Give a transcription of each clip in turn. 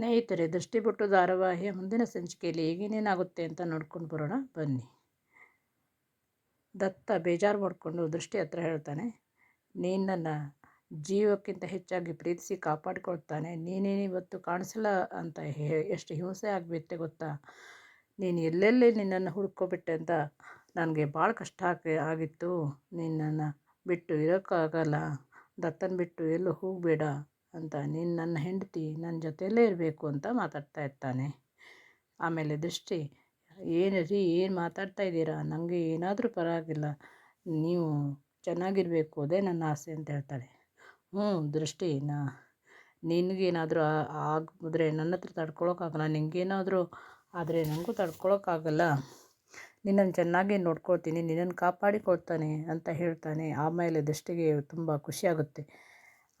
ಸ್ನೇಹಿತರೆ ದೃಷ್ಟಿಬೊಟ್ಟು ಧಾರಾವಾಹಿಯ ಮುಂದಿನ ಸಂಚಿಕೆಯಲ್ಲಿ ಏನೇನಾಗುತ್ತೆ ಅಂತ ನೋಡ್ಕೊಂಡು ಬರೋಣ. ಬನ್ನಿ. ದತ್ತ ಬೇಜಾರು ಮಾಡಿಕೊಂಡು ದೃಷ್ಟಿ ಹತ್ರ ಹೇಳ್ತಾನೆ, ನೀನು ನನ್ನ ಜೀವಕ್ಕಿಂತ ಹೆಚ್ಚಾಗಿ ಪ್ರೀತಿಸಿ ಕಾಪಾಡಿಕೊಳ್ತಾನೆ. ನೀನೇನು ಇವತ್ತು ಕಾಣಿಸಲ್ಲ ಅಂತ ಎಷ್ಟು ಹಿಂಸೆ ಆಗಿಬಿಟ್ಟೆ ಗೊತ್ತಾ? ನೀನು ಎಲ್ಲೆಲ್ಲಿ ನಿನ್ನನ್ನು ಹುಡ್ಕೊಬಿಟ್ಟೆ ಅಂತ ನನಗೆ ಭಾಳ ಕಷ್ಟ ಆಗಿ, ಆಗಿತ್ತು. ನಿನ್ನನ್ನು ಬಿಟ್ಟು ಇರೋಕ್ಕಾಗಲ್ಲ. ದತ್ತನ ಬಿಟ್ಟು ಎಲ್ಲೂ ಹೋಗಬೇಡ. ಅಂತ. ನೀನು ನನ್ನ ಹೆಂಡತಿ ನನ್ನ ಜೊತೆಯಲ್ಲೇ ಇರಬೇಕು ಅಂತ ಮಾತಾಡ್ತಾ ಇರ್ತಾನೆ. ಆಮೇಲೆ ದೃಷ್ಟಿ, ಏನು ರೀ, ಏನು ಮಾತಾಡ್ತಾ ಇದ್ದೀರಾ? ನನಗೆ ಏನಾದರೂ ಪರವಾಗಿಲ್ಲ. ನೀವು ಚೆನ್ನಾಗಿರಬೇಕು ಅದೇ ನನ್ನ ಆಸೆ ಅಂತ ಹೇಳ್ತಾಳೆ. ಹ್ಞೂ ದೃಷ್ಟಿ, ನಾ, ನಿನಗೇನಾದರೂ ಆಗಿದ್ರೆ ನನ್ನ ಹತ್ರ ತಡ್ಕೊಳೋಕ್ಕಾಗಲ್ಲ. ನಿನಗೇನಾದರೂ ಆದರೆ ನನಗೂ ತಡ್ಕೊಳೋಕ್ಕಾಗಲ್ಲ. ನಿನ್ನನ್ನು ಚೆನ್ನಾಗಿ ನೋಡ್ಕೊಳ್ತೀನಿ ನಿನ್ನನ್ನು ಕಾಪಾಡಿಕೊಳ್ತಾನೆ ಅಂತ ಹೇಳ್ತಾನೆ. ಆಮೇಲೆ ದೃಷ್ಟಿಗೆ ತುಂಬ ಖುಷಿಯಾಗುತ್ತೆ.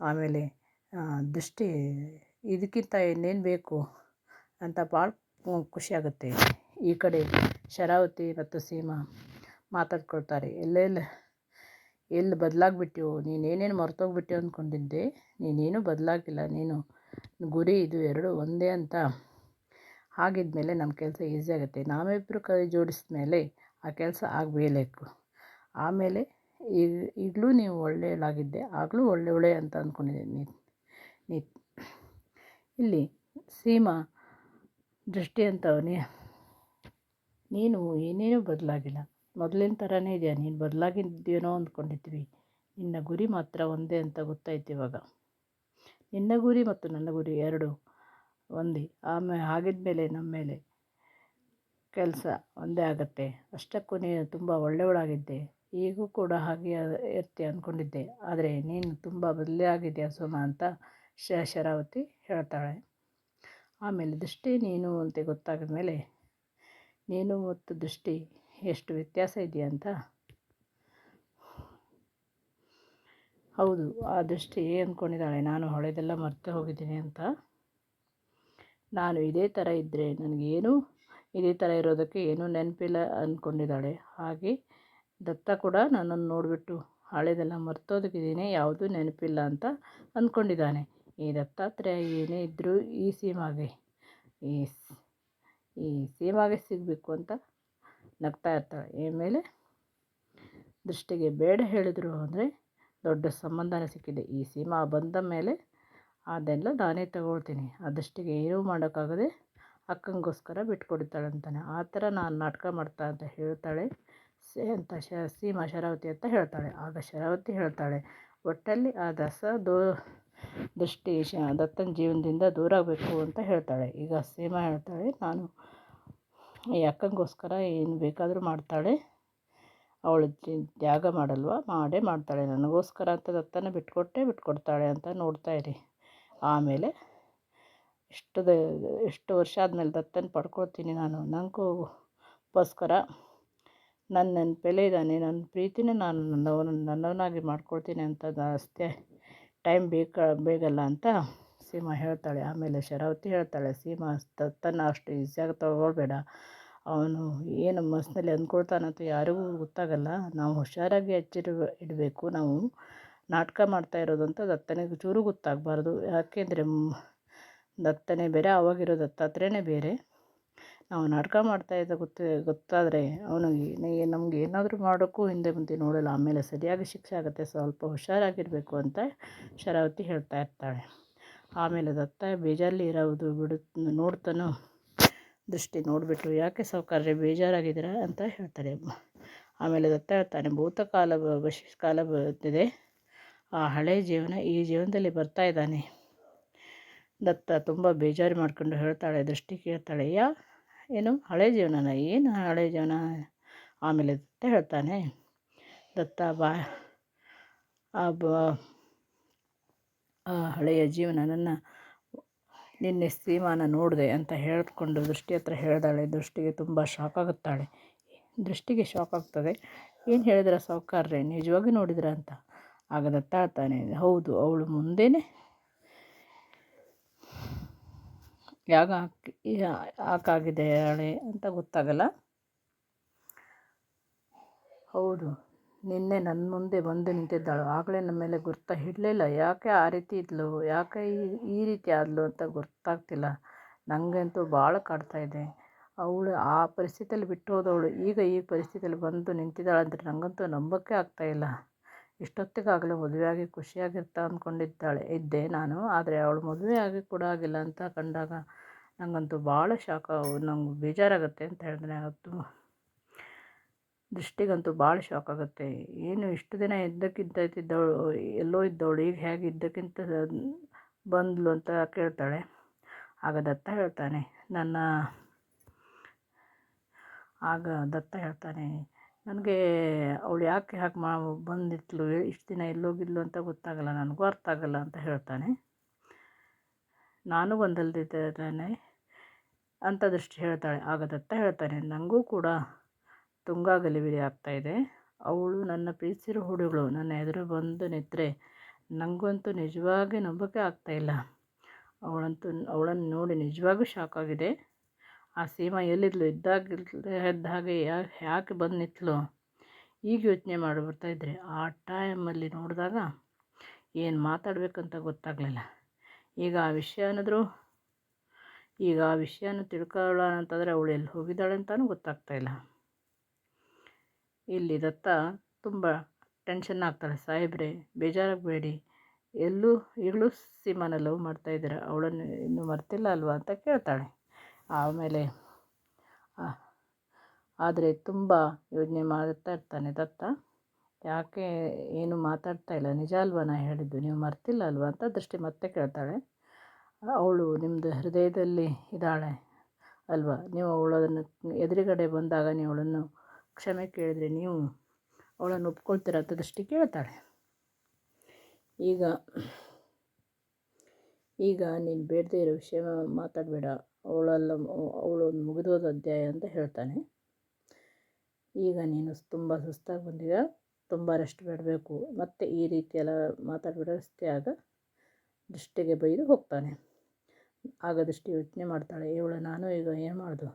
ಆಮೇಲೆ ದೃಷ್ಟಿ ಇದಕ್ಕಿಂತ ಇನ್ನೇನು ಬೇಕು ಅಂತ ಭಾಳ ಖುಷಿಯಾಗುತ್ತೆ ಈ ಕಡೆ ಶರಾವತಿ ಮತ್ತು ಸೀಮಾ ಮಾತಾಡ್ಕೊಳ್ತಾರೆ. ಎಲ್ಲೆಲ್ಲಿ ಎಲ್ಲಿ ಬದಲಾಗ್ಬಿಟ್ಟಿವು ನೀನೇನೇನು ಮರ್ತೋಗ್ಬಿಟ್ಟೆ ಅಂದ್ಕೊಂಡಿದ್ದೆ ನೀನೇನು ಬದಲಾಗಿಲ್ಲ. ನೀನು ಗುರಿ ಇದು ಎರಡು ಒಂದೇ ಅಂತ ಆಗಿದ್ಮೇಲೆ ನಮ್ಮ ಕೆಲಸ ಈಸಿ ಆಗುತ್ತೆ. ನಾವಿಬ್ಬರು ಕೈ ಜೋಡಿಸಿದ ಮೇಲೆ ಆ ಕೆಲಸ ಆಗಬೇಕು ಆಮೇಲೆ ಈಗ ಈಗಲೂ ನೀವು ಒಳ್ಳೆಯಳಾಗಿದ್ದೆ ಆಗಲೂ ಒಳ್ಳೆ ಅಂತ ಅಂದ್ಕೊಂಡಿದ್ದೀನಿ ಇಲ್ಲಿ ಸೀಮಾ ದೃಷ್ಟಿ ಅಂತವನೇ. ನೀನು ಏನೇನೂ ಬದಲಾಗಿಲ್ಲ. ಮೊದಲಿನ ಥರನೇ ಇದೆಯಾ? ನೀನು ಬದಲಾಗಿದ್ದೇನೋ ಅಂದ್ಕೊಂಡಿದ್ವಿ. ನಿನ್ನ ಗುರಿ ಮಾತ್ರ ಒಂದೇ ಅಂತ ಗೊತ್ತಾಯ್ತು ಇವಾಗ. ನಿನ್ನ ಗುರಿ ಮತ್ತು ನನ್ನ ಗುರಿ ಎರಡು ಒಂದೇ. ಆಮೇಲೆ ಆಗಿದ್ಮೇಲೆ ನಮ್ಮ ಮೇಲೆ ಕೆಲಸ ಒಂದೇ ಆಗುತ್ತೆ. ಅಷ್ಟಕ್ಕೂ ನೀನು ತುಂಬ ಒಳ್ಳೆಯವಳಾಗಿದ್ದೆ. ಈಗೂ ಕೂಡ ಹಾಗೆ ಇರ್ತೀಯ ಅಂದ್ಕೊಂಡಿದ್ದೆ. ಆದರೆ ನೀನು ತುಂಬ ಬದಲಾಗಿದೆಯಾ ಸೋಮಾ ಅಂತ ಶ ಶರಾವತಿ ಹೇಳ್ತಾಳೆ. ಆಮೇಲೆ ದೃಷ್ಟಿ ನೀನು ಅಂತ ಗೊತ್ತಾಗಿದ ಮೇಲೆ, ನೀನು ಮತ್ತು ದೃಷ್ಟಿ ಎಷ್ಟು ವ್ಯತ್ಯಾಸ ಇದೆಯಾ ಅಂತ. ಹೌದು, ಆ ದೃಷ್ಟಿ ಅಂದ್ಕೊಂಡಿದ್ದಾಳೆ ನಾನು ಹೊಳೆದೆಲ್ಲ ಮರ್ತೆ ಹೋಗಿದ್ದೀನಿ ಅಂತ. ನಾನು ಇದೇ ಥರ ಇದ್ದರೆ ನನಗೇನು ಇದೇ ಥರ ಇರೋದಕ್ಕೆ ಏನೂ ನೆನಪಿಲ್ಲ ಅಂದ್ಕೊಂಡಿದ್ದಾಳೆ ಹಾಗೆ ದತ್ತ ಕೂಡ ನನ್ನನ್ನು ನೋಡಿಬಿಟ್ಟು, ಹಳೆದೆಲ್ಲ ಮರ್ತೋದಕ್ಕಿದ್ದೀನಿ ಯಾವುದೂ ನೆನಪಿಲ್ಲ ಅಂತ ಅಂದ್ಕೊಂಡಿದ್ದಾನೆ ಈ ದತ್ತಾತ್ರೇಯ ಏನೇ ಇದ್ದರೂ ಈ ಸೀಮಾಗೆ ಈ ಈ ಸೀಮಾಗೆ ಸಿಗಬೇಕು ಅಂತ ನಗ್ತಾ ಇರ್ತಾಳೆ. ಈ ಮೇಲೆ ದೃಷ್ಟಿಗೆ ಬೇಡ ಹೇಳಿದ್ರು ಅಂದರೆ ದೊಡ್ಡ ಸಂಬಂಧನೇ ಸಿಕ್ಕಿದೆ. ಈ ಸೀಮಾ ಬಂದ ಮೇಲೆ ಅದೆಲ್ಲ ನಾನೇ ತಗೊಳ್ತೀನಿ. ಆ ದೃಷ್ಟಿಗೆ ಏನೂ ಮಾಡೋಕ್ಕಾಗದೆ ಅಕ್ಕಂಗೋಸ್ಕರ ಬಿಟ್ಕೊಡ್ತಾಳೆ ಅಂತಾನೆ. ಆ ಥರ ನಾನು ನಾಟಕ ಮಾಡ್ತಾ ಅಂತ ಹೇಳ್ತಾಳೆ. ಸೇ ಅಂತ ಶ, ಸೀಮಾ ಶರಾವತಿ ಅಂತ ಹೇಳ್ತಾಳೆ. ಆಗ ಶರಾವತಿ ಹೇಳ್ತಾಳೆ, ಒಟ್ಟಲ್ಲಿ ಆ ದಸ ದೋ ದೃಷ್ಟಿ ಶ, ದತ್ತನ ಜೀವನದಿಂದ ದೂರ ಆಗಬೇಕು ಅಂತ ಹೇಳ್ತಾಳೆ. ಈಗ ಸೀಮಾ ಹೇಳ್ತಾಳೆ, ನಾನು ಈ ಅಕ್ಕನಿಗೋಸ್ಕರ ಏನು ಬೇಕಾದರೂ ಮಾಡ್ತಾಳೆ. ಅವಳು ತ್ಯಾಗ ಮಾಡಲ್ವ? ಮಾಡೇ ಮಾಡ್ತಾಳೆ. ನನಗೋಸ್ಕರ ಅಂತ ದತ್ತನ ಬಿಟ್ಕೊಟ್ಟೆ, ಬಿಟ್ಕೊಡ್ತಾಳೆ ಅಂತ ನೋಡ್ತಾ ಇರಿ. ಆಮೇಲೆ ಎಷ್ಟು ಎಷ್ಟು ವರ್ಷ ಆದಮೇಲೆ ದತ್ತನ ಪಡ್ಕೊಳ್ತೀನಿ ನಾನು. ನನಗೋಸ್ಕರ ಗೋಸ್ಕರ ನನ್ನ ನೆನಪೆಲೆ ಇದ್ದಾನೆ ನನ್ನ ಪ್ರೀತಿನೇ ನಾನು ನನ್ನವನ, ನನ್ನವನಾಗಿ ಮಾಡ್ಕೊಳ್ತೀನಿ ಅಂತ ಅಷ್ಟೇ ಟೈಮ್ ಬೇಕಾ, ಬೇಗಲ್ಲ ಅಂತ ಸೀಮಾ ಹೇಳ್ತಾಳೆ. ಆಮೇಲೆ ಶರಾವತಿ ಹೇಳ್ತಾಳೆ, ಸೀಮಾ ತನ್ನ ಅಷ್ಟು ಈಸಿಯಾಗಿ ತಗೊಳ್ಬೇಡ. ಅವನು ಏನು ಮನಸ್ಸಿನಲ್ಲಿ ಅಂದ್ಕೊಳ್ತಾನಂತ ಯಾರಿಗೂ ಗೊತ್ತಾಗಲ್ಲ. ನಾವು ಹುಷಾರಾಗಿ ಎಚ್ಚರ ಇಡಬೇಕು. ನಾವು ನಾಟಕ ಮಾಡ್ತಾ ಇರೋದು ಅಂತ ದತ್ತನಿಗೆ ಚೂರು ಗೊತ್ತಾಗಬಾರ್ದು. ಯಾಕೆಂದರೆ ದತ್ತನೇ ಬೇರೆ, ಅವಾಗಿರೋ ದತ್ತಾತ್ರೇಯನೇ ಬೇರೆ. ನಾವು ನಾಟಕ ಮಾಡ್ತಾಯಿದ್ದ ಗೊತ್ತು, ಗೊತ್ತಾದರೆ ಅವನಿಗೆ ನಮ್ಗೆ ಏನಾದರೂ ಮಾಡೋಕ್ಕೂ ಹಿಂದೆ ಮುಂದೆ ನೋಡಲ್ಲ, ಆಮೇಲೆ ಸರಿಯಾಗಿ ಶಿಕ್ಷೆ ಆಗುತ್ತೆ, ಸ್ವಲ್ಪ ಹುಷಾರಾಗಿರಬೇಕು ಅಂತ ಶರಾವತಿ ಹೇಳ್ತಾ ಇರ್ತಾಳೆ. ಆಮೇಲೆ ದತ್ತ ಬೇಜಾರಲ್ಲಿ ಇರೋದು ಬಿಡು, ನೋಡ್ತಾನೋ ದೃಷ್ಟಿ ನೋಡಿಬಿಟ್ಟು ಯಾಕೆ ಸಾವುಕಾರ್ರೆ ಬೇಜಾರಾಗಿದ್ದೀರಾ ಅಂತ ಹೇಳ್ತಾರೆ. ಆಮೇಲೆ ದತ್ತ ಹೇಳ್ತಾನೆ ಭೂತಕಾಲ ಕಾಲ ಬರುತ್ತಿದೆ ಆ ಹಳೆಯ ಜೀವನ ಈ ಜೀವನದಲ್ಲಿ ಬರ್ತಾ ಇದ್ದಾನೆ. ದತ್ತ ತುಂಬ ಬೇಜಾರು ಮಾಡ್ಕೊಂಡು ಹೇಳ್ತಾಳೆ, ದೃಷ್ಟಿ ಕೇಳ್ತಾಳೆ, ಯಾ ಏನು ಹಳೆ ಜೀವನನ, ಏನು ಹಳೆ ಜೀವನ? ಆಮೇಲೆ ದತ್ತ ಹೇಳ್ತಾನೆ. ದತ್ತ ಬಾ, ಆ ಬ, ಆ ಹಳೆಯ ಜೀವನ ನನ್ನ ನಿನ್ನೆ ಸೀಮಾನ ನೋಡಿದೆ ಅಂತ ಹೇಳಿಕೊಂಡು ದೃಷ್ಟಿ ಹತ್ರ ಹೇಳ್ದಾಳೆ. ದೃಷ್ಟಿಗೆ ತುಂಬ ಶಾಕ್ ಆಗುತ್ತಾಳೆ. ದೃಷ್ಟಿಗೆ ಶಾಕ್ ಆಗ್ತದೆ. ಏನು ಹೇಳಿದ್ರ ಸಾವುಕಾರ್ರೆ? ನಿಜವಾಗಿ ನೋಡಿದ್ರ ಅಂತ. ಆಗ ದತ್ತ ಹೇಳ್ತಾನೆ, ಹೌದು, ಅವಳು ಮುಂದೆನೇ ಯಾಗ ಯಾಕಾಗಿದೆ ಹಳೆ ಅಂತ ಗೊತ್ತಾಗಲ್ಲ. ಹೌದು. ನಿನ್ನೆ ನನ್ನ ಮುಂದೆ ಬಂದು ನಿಂತಿದ್ದಾಳು. ಆಗಲೇ ನಮ್ಮ ಮೇಲೆ ಗುರ್ತ ಹಿಡಲಿಲ್ಲ. ಯಾಕೆ ಆ ರೀತಿ ಇದ್ಲು? ಯಾಕೆ ಈ ಈ ರೀತಿ ಆದಳು ಅಂತ ಗೊತ್ತಾಗ್ತಿಲ್ಲ. ನನಗಂತೂ ಭಾಳ ಇದೆ. ಅವಳು ಆ ಪರಿಸ್ಥಿತಿಯಲ್ಲಿ ಬಿಟ್ಟು ಹೋದವಳು. ಈಗ ಈ ಪರಿಸ್ಥಿತಿಯಲ್ಲಿ ಬಂದು ನಿಂತಿದ್ದಾಳೆ ಅಂದರೆ ನನಗಂತೂ ನಂಬೋಕ್ಕೆ ಆಗ್ತಾಯಿಲ್ಲ ಇಷ್ಟೊತ್ತಿಗಾಗಲೇ ಮದುವೆಯಾಗಿ ಖುಷಿಯಾಗಿರ್ತಾ ಅಂದ್ಕೊಂಡಿದ್ದಾಳೆ. ಇದ್ದೆ ನಾನು, ಆದರೆ ಅವಳು ಮದುವೆ ಆಗಿ ಕೂಡ ಆಗಿಲ್ಲ ಅಂತ ಕಂಡಾಗ ನನಗಂತೂ ಭಾಳ ಶಾಕ್, ನಂಗೆ ಬೇಜಾರಾಗುತ್ತೆ ಅಂತ ಹೇಳಿದ್ರೆ ಅದು ದೃಷ್ಟಿಗಂತೂ ಭಾಳ ಶಾಕ್ ಆಗುತ್ತೆ ಏನು ಇಷ್ಟು ದಿನ ಇದ್ದಕ್ಕಿಂತ ಇದ್ದವಳು ಎಲ್ಲೋ ಇದ್ದವಳು, ಈಗ ಹೇಗೆ ಇದ್ದಕ್ಕಿಂತ ಬಂದಳು ಅಂತ ಕೇಳ್ತಾಳೆ. ಆಗ ದತ್ತ ಹೇಳ್ತಾನೆ, ನನ್ನ, ಆಗ ದತ್ತ ಹೇಳ್ತಾನೆ ನನಗೆ ಅವಳು ಯಾಕೆ ಯಾಕೆ ಮಾ ಬಂದಿತ್ತು ಇಷ್ಟು ದಿನ ಎಲ್ಲೋಗಿದ್ಲು ಅಂತ ಗೊತ್ತಾಗಲ್ಲ, ನನಗೂ ಅರ್ಥ ಆಗಲ್ಲ ಅಂತ ಹೇಳ್ತಾನೆ. ನಾನು ಒಂದಲ್ದಿದ್ದೇನೆ ಅಂತ ದೃಷ್ಟಿ ಹೇಳ್ತಾಳೆ, ಆಗದತ್ತ ಹೇಳ್ತಾನೆ. ನನಗೂ ಕೂಡ ತುಂಗಾ ಗಲಿಬಿಲಿ ಆಗ್ತಾಯಿದೆ ಅವಳು ನನ್ನ ಪ್ರೀತಿಸಿರೋ ಹುಡುಗಳು, ನನ್ನ ಎದುರು ಬಂದು ನಿಂತರೆ ನನಗಂತೂ ನಿಜವಾಗಿ ನಂಬೋಕೆ ಆಗ್ತಾಯಿಲ್ಲ ಅವಳಂತೂ, ಅವಳನ್ನು ನೋಡಿ ನಿಜವಾಗೂ ಶಾಕ್ ಆಗಿದೆ. ಆ ಸೀಮಾ ಎಲ್ಲಿದ್ಲು? ಇದ್ದಾಗ ಇದ್ದ ಹಾಗೆ ಯಾಕೆ ಬಂದು ನಿಂತಳು ಈಗ ಯೋಚನೆ ಮಾಡಿ ಬರ್ತಾಯಿದ್ರೆ ಆ ಟೈಮಲ್ಲಿ ನೋಡಿದಾಗ ಏನು ಮಾತಾಡಬೇಕಂತ ಗೊತ್ತಾಗಲಿಲ್ಲ. ಈಗ ಆ ವಿಷಯ ಏನಾದರೂ ಈಗ ಆ ವಿಷಯನ ತಿಳ್ಕೊಳ್ಳೋಣ ಅಂತಂದರೆ ಅವಳು ಎಲ್ಲಿ ಹೋಗಿದ್ದಾಳೆ ಅಂತಲೂ ಗೊತ್ತಾಗ್ತಾಯಿಲ್ಲ ಇಲ್ಲಿ. ದತ್ತ ತುಂಬ ಟೆನ್ಷನ್ ಆಗ್ತಾಳೆ. ಸಾಹೇಬ್ರೆ, ಬೇಜಾರಾಗಬೇಡಿ. ಎಲ್ಲೂ ಈಗಲೂ ಸೀಮಾನ ಲವ್ ಮಾಡ್ತಾಯಿದ್ದೀರ ಅವಳನ್ನು ಇನ್ನೂ ಮರ್ತಿಲ್ಲ ಅಲ್ವಾ ಅಂತ ಕೇಳ್ತಾಳೆ. ಆಮೇಲೆ ಆದರೆ ತುಂಬ ಯೋಚನೆ ಮಾಡ್ತಾ ಇರ್ತಾನೆ ದತ್ತ. ಯಾಕೆ ಏನು ಮಾತಾಡ್ತಾ ಇಲ್ಲ? ನಿಜ ಅಲ್ವಾ ನಾ ಹೇಳಿದ್ದು? ನೀವು ಮರ್ತಿಲ್ಲ ಅಲ್ವಾ ಅಂತ ದೃಷ್ಟಿ ಮತ್ತೆ ಕೇಳ್ತಾಳೆ. ಅವಳು ನಿಮ್ಮದು ಹೃದಯದಲ್ಲಿ ಇದ್ದಾಳೆ ಅಲ್ವಾ? ನೀವು ಅವಳನ್ನು ಎದುರುಗಡೆ ಬಂದಾಗ ನೀವು ಅವಳನ್ನು ಕ್ಷಮೆ ಕೇಳಿದರೆ ನೀವು ಅವಳನ್ನು ಒಪ್ಕೊಳ್ತೀರ ಅಂತ ದೃಷ್ಟಿ ಕೇಳ್ತಾಳೆ. ಈಗ ಈಗ ನೀನು ಬೇಡದೇ ಇರೋ ವಿಷಯ ಮಾತಾಡಬೇಡ. ಅವಳೆಲ್ಲ ಅವಳು ಮುಗಿದೋದ ಅಧ್ಯಾಯ ಅಂತ ಹೇಳ್ತಾನೆ. ಈಗ ನೀನು ತುಂಬ ಸುಸ್ತಾಗಿ ಬಂದಿದ ತುಂಬ ರೆಸ್ಟ್ ಬಿಡಬೇಕು. ಮತ್ತು ಈ ರೀತಿಯೆಲ್ಲ ಮಾತಾಡಬೇಡ ಆಗ ದೃಷ್ಟಿಗೆ ಬೈದು ಹೋಗ್ತಾನೆ. ಆಗ ದೃಷ್ಟಿ ಯೋಚನೆ ಮಾಡ್ತಾಳೆ, ಇವಳು ನಾನು ಈಗ ಏನು ಮಾಡೋದು?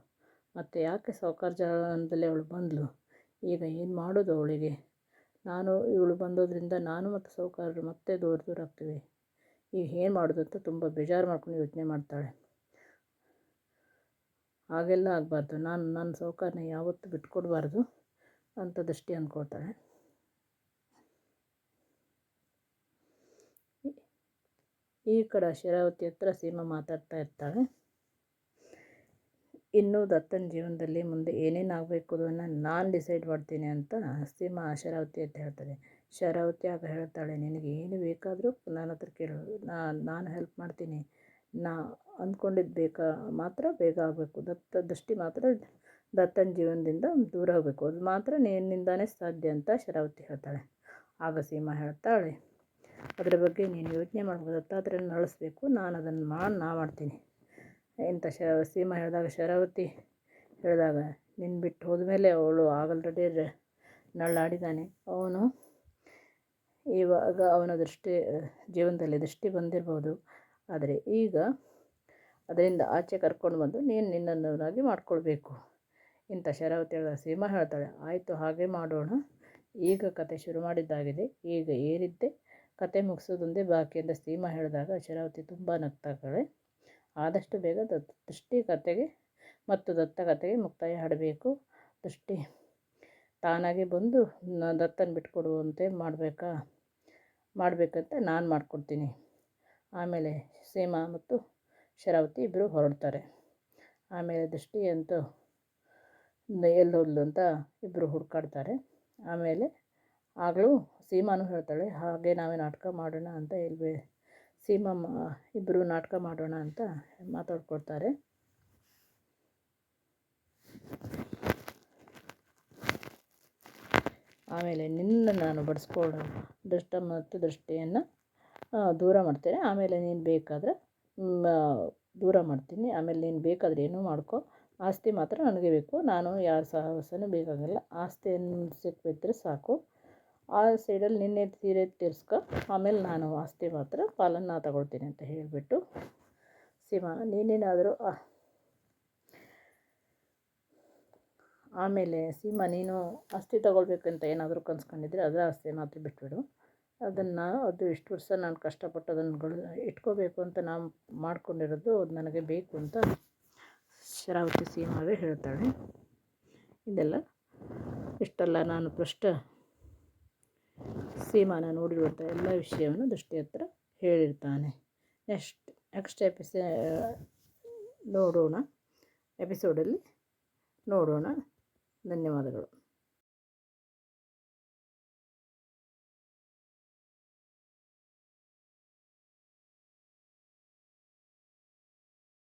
ಮತ್ತು ಯಾಕೆ ಸಾವುಕಾರ ಜಾಗದಲ್ಲಿ ಅವಳು ಬಂದಳು ಈಗ ಏನು ಮಾಡೋದು ಅವಳಿಗೆ? ನಾನು, ಇವಳು ಬಂದೋದ್ರಿಂದ ನಾನು ಮತ್ತು ಸಾವುಕಾರರು ಮತ್ತೆ ದೂರ ದೂರ ಆಗ್ತೀವಿ. ಈಗ ಏನು ಮಾಡೋದು ಅಂತ ತುಂಬ ಬೇಜಾರು ಮಾಡ್ಕೊಂಡು ಯೋಚನೆ ಮಾಡ್ತಾಳೆ. ಹಾಗೆಲ್ಲ ಆಗಬಾರ್ದು. ನಾನು, ನನ್ನ ಸೌಕರ್ಯ ಯಾವತ್ತೂ ಬಿಟ್ಕೊಡ್ಬಾರ್ದು ಅಂತ ದೃಷ್ಟಿ ಅಂದ್ಕೊಳ್ತಾಳೆ ಈ ಕಡೆ ಶರಾವತಿ ಹತ್ರ ಸೀಮಾ ಮಾತಾಡ್ತಾ ಇರ್ತಾಳೆ. ಇನ್ನು ದತ್ತನ ಜೀವನದಲ್ಲಿ ಮುಂದೆ ಏನೇನು ಆಗಬೇಕು ಅದನ್ನು ನಾನು ಡಿಸೈಡ್ ಮಾಡ್ತೀನಿ ಅಂತ ಸೀಮಾ ಶರಾವತಿ ಅಂತ ಹೇಳ್ತಾಳೆ. ಶರಾವತಿ ಆಗ ಹೇಳ್ತಾಳೆ, ನಿನಗೆ ಏನು ಬೇಕಾದರೂ ನನ್ನ ಹತ್ರ ಕೇಳು. ನಾನು ಹೆಲ್ಪ್ ಮಾಡ್ತೀನಿ. ನಾ ಅಂದ್ಕೊಂಡಿದ್ದು ಬೇಕಾ ಮಾತ್ರ ಬೇಗ ಆಗಬೇಕು. ದತ್ತ, ದೃಷ್ಟಿ ಮಾತ್ರ ದತ್ತನ ಜೀವನದಿಂದ ದೂರ ಆಗಬೇಕು ಅದು ಮಾತ್ರ ನಿನ್ನಿಂದಾನೇ ಸಾಧ್ಯ ಅಂತ ಶರಾವತಿ ಹೇಳ್ತಾಳೆ. ಆಗ ಸೀಮಾ ಹೇಳ್ತಾಳೆ, ಅದರ ಬಗ್ಗೆ ನೀನು ಯೋಚನೆ ಮಾಡ್ಬೋದು ದತ್ತಾತ್ರೇಯನ ನಳಿಸ್ಬೇಕು ನಾನು ಅದನ್ನು ಮಾಡಿ, ನಾ ಮಾಡ್ತೀನಿ. ಇಂಥ ಶ, ಸೀಮಾ ಹೇಳಿದಾಗ, ಶರಾವತಿ ಹೇಳಿದಾಗ ನಿನ್ನ ಬಿಟ್ಟು ಹೋದ್ಮೇಲೆ ಅವಳು ಆಗಲ್ರೆಡಿ ನಳ್ಳಾಡಿದ್ದಾನೆ ಅವನು ಇವಾಗ ಅವನ ದೃಷ್ಟಿ, ಜೀವನದಲ್ಲಿ ದೃಷ್ಟಿ ಬಂದಿರ್ಬೋದು. ಆದರೆ ಈಗ ಅದರಿಂದ ಆಚೆ ಕರ್ಕೊಂಡು ಬಂದು ನೀನು ನಿನ್ನನ್ನಾಗಿ ಮಾಡಿಕೊಳ್ಬೇಕು. ಇಂಥ ಶರಾವತಿ ಹೇಳಿದ ಸೀಮಾ ಹೇಳ್ತಾಳೆ, ಆಯಿತು, ಹಾಗೆ ಮಾಡೋಣ. ಈಗ ಕತೆ ಶುರು ಮಾಡಿದ್ದಾಗಿದೆ. ಈಗ ಏರಿದ್ದೆ. ಕತೆ ಮುಗಿಸೋದೊಂದೇ ಬಾಕಿ ಅಂತ ಸೀಮಾ ಹೇಳಿದಾಗ ಶರಾವತಿ ತುಂಬ ನಗ್ತಾಳೆ. ಆದಷ್ಟು ಬೇಗ ದತ್ತ ದೃಷ್ಟಿ ಕತೆಗೆ ಮತ್ತು ದತ್ತ ಕತೆಗೆ ಮುಕ್ತಾಯ ಹಾಡಬೇಕು. ದೃಷ್ಟಿ ತಾನಾಗೆ ಬಂದು ದತ್ತನ ಬಿಟ್ಕೊಡುವಂತೆ ಮಾಡಬೇಕಾ? ಮಾಡಬೇಕಂತ ನಾನು ಮಾಡಿಕೊಡ್ತೀನಿ. ಆಮೇಲೆ ಸೀಮಾ ಮತ್ತು ಶರಾವತಿ ಇಬ್ಬರು ಹೊರಡ್ತಾರೆ. ಆಮೇಲೆ ದೃಷ್ಟಿ ಅಂತೂ ಎಲ್ಲೋದ್ಲು ಅಂತ ಇಬ್ಬರು ಹುಡುಕಾಡ್ತಾರೆ. ಆಮೇಲೆ ಆಗಲೂ ಸೀಮಾನು ಹೇಳ್ತಾಳೆ, ಹಾಗೆ ನಾವೇ ನಾಟಕ ಮಾಡೋಣ ಅಂತ ಹೇಳ್ಬೇ ಸೀಮಾ ಇಬ್ಬರು ನಾಟಕ ಮಾಡೋಣ ಅಂತ ಮಾತಾಡ್ಕೊಳ್ತಾರೆ. ಆಮೇಲೆ ನಿನ್ನ ನಾನು ಬಡಿಸ್ಕೊಳ್ಳೋ ದೃಷ್ಟ ಮತ್ತು ದೃಷ್ಟಿಯನ್ನು ದೂರ ಮಾಡ್ತೇನೆ. ಆಮೇಲೆ ನೀನು ಬೇಕಾದರೆ ದೂರ ಮಾಡ್ತೀನಿ. ಆಮೇಲೆ ನೀನು ಬೇಕಾದರೆ ಏನೂ ಮಾಡ್ಕೊ. ಆಸ್ತಿ ಮಾತ್ರ ನನಗೆ ಬೇಕು. ನಾನು ಯಾರ ಸಹವಾಸನೂ ಬೇಕಾಗಿಲ್ಲ. ಆಸ್ತಿಯನ್ನು ಸಿಕ್ಕಿದ್ರೆ ಸಾಕು. ಆ ಸೈಡಲ್ಲಿ ನಿನ್ನೆ ತೀರೆ ತೀರಿಸ್ಕೊ, ಆಮೇಲೆ ನಾನು ಆಸ್ತಿ ಮಾತ್ರ ಪಾಲನ್ನು ನಾನು ತಗೊಳ್ತೀನಿ ಅಂತ ಹೇಳಿಬಿಟ್ಟು. ಸೀಮಾ, ನೀನೇನಾದರೂ ಆಮೇಲೆ ಸೀಮಾ, ನೀನು ಆಸ್ತಿ ತಗೊಳ್ಬೇಕಂತ ಏನಾದರೂ ಕನ್ಸ್ಕೊಂಡಿದ್ರೆ ಅದರ ಆಸ್ತಿ ಮಾತ್ರ ಬಿಟ್ಬಿಡು. ಅದನ್ನು ಅದು ಇಷ್ಟು ವರ್ಷ ನಾನು ಕಷ್ಟಪಟ್ಟು ಅದನ್ನು ಇಟ್ಕೋಬೇಕು ಅಂತ ನಾನು ಮಾಡ್ಕೊಂಡಿರೋದು ಅದು ನನಗೆ ಬೇಕು ಅಂತ ಶರಾವತಿ ಸೀಮಾವೇ ಹೇಳ್ತಾಳೆ. ಇದೆಲ್ಲ ಇಷ್ಟೆಲ್ಲ ನಾನು ಪೃಷ್ಟ ಸೀಮಾನ ನೋಡಿರುವಂಥ ಎಲ್ಲ ವಿಷಯವನ್ನು ದೃಷ್ಟಿ ಹತ್ರ ಹೇಳಿರ್ತಾನೆ. ನೆಕ್ಸ್ಟ್ ನೆಕ್ಸ್ಟ್ ಎಪಿಸೋ, ನೋಡೋಣ. ಎಪಿಸೋಡಲ್ಲಿ ನೋಡೋಣ. ಧನ್ಯವಾದಗಳು.